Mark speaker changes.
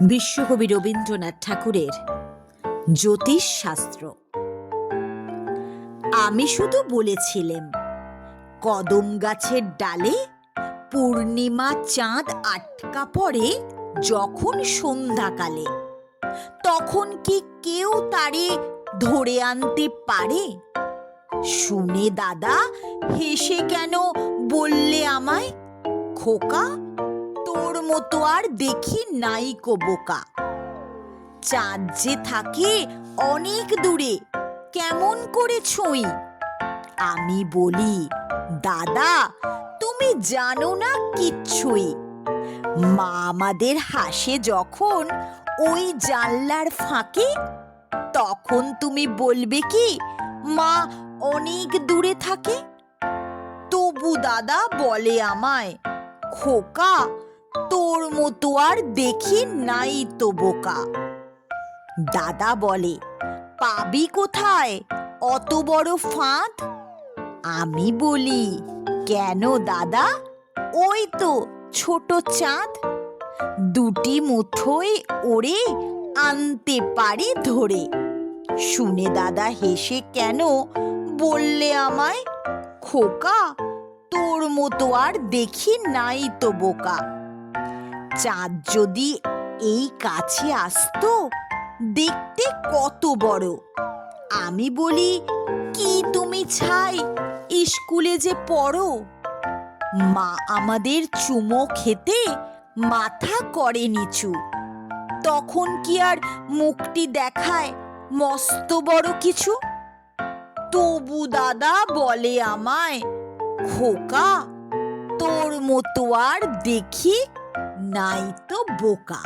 Speaker 1: বিশ্বকবি রবীন্দ্রনাথ ঠাকুরের জ্যোতিষ শাস্ত্র। আমি শুধু বলেছিলাম, কদম গাছের ডালে পূর্ণিমা চাঁদ আটকা পড়ে যখন সন্ধ্যাকালে। তখন কি কেউ তারে ধরে আনতে পারে? শুনে দাদা হেসে কেন বললে আমায়? খোকা মতো আর দেখি নাই কো বোকা। চাঁদ যে থাকে অনেক দূরে, কেমন করে ছুঁই? আমি বলি, দাদা, তুমি জানো না কিচ্ছুই? মা আমাদের হাসে যখন ওই জানলার ফাঁকে, তখন তুমি বলবে কি, মা, অনেক দূরে থাকে? তবু দাদা বলে আমায়, খোকা তোর মতো আর দেখি নাই তো বোকা। দাদা বলে, পাবি কোথায়? অত বড় ফাঁদ? আমি বলি, কেন দাদা? ওই তো ছোট চাঁদ। দুটি মুঠোয় ওরে আনতে পারি ধরে। শুনে দাদা হেসে, কেন? বললে আমায়, খোকা, তোর মতো আর দেখি নাই তো বোকা। চাঁদ যদি এই কাছে আসতো, দেখতে কত বড়। আমি বলি, কি তুমি ছাই স্কুলে যে পড়ো? মা আমাদের চুমো খেতে মাথা করে নিচু। তখন কি আর মুখটি দেখায় মস্ত বড় কিছু? তবু দাদা বলে আমায় খোকা, তোর মতো আর দেখি নাই তো বোকা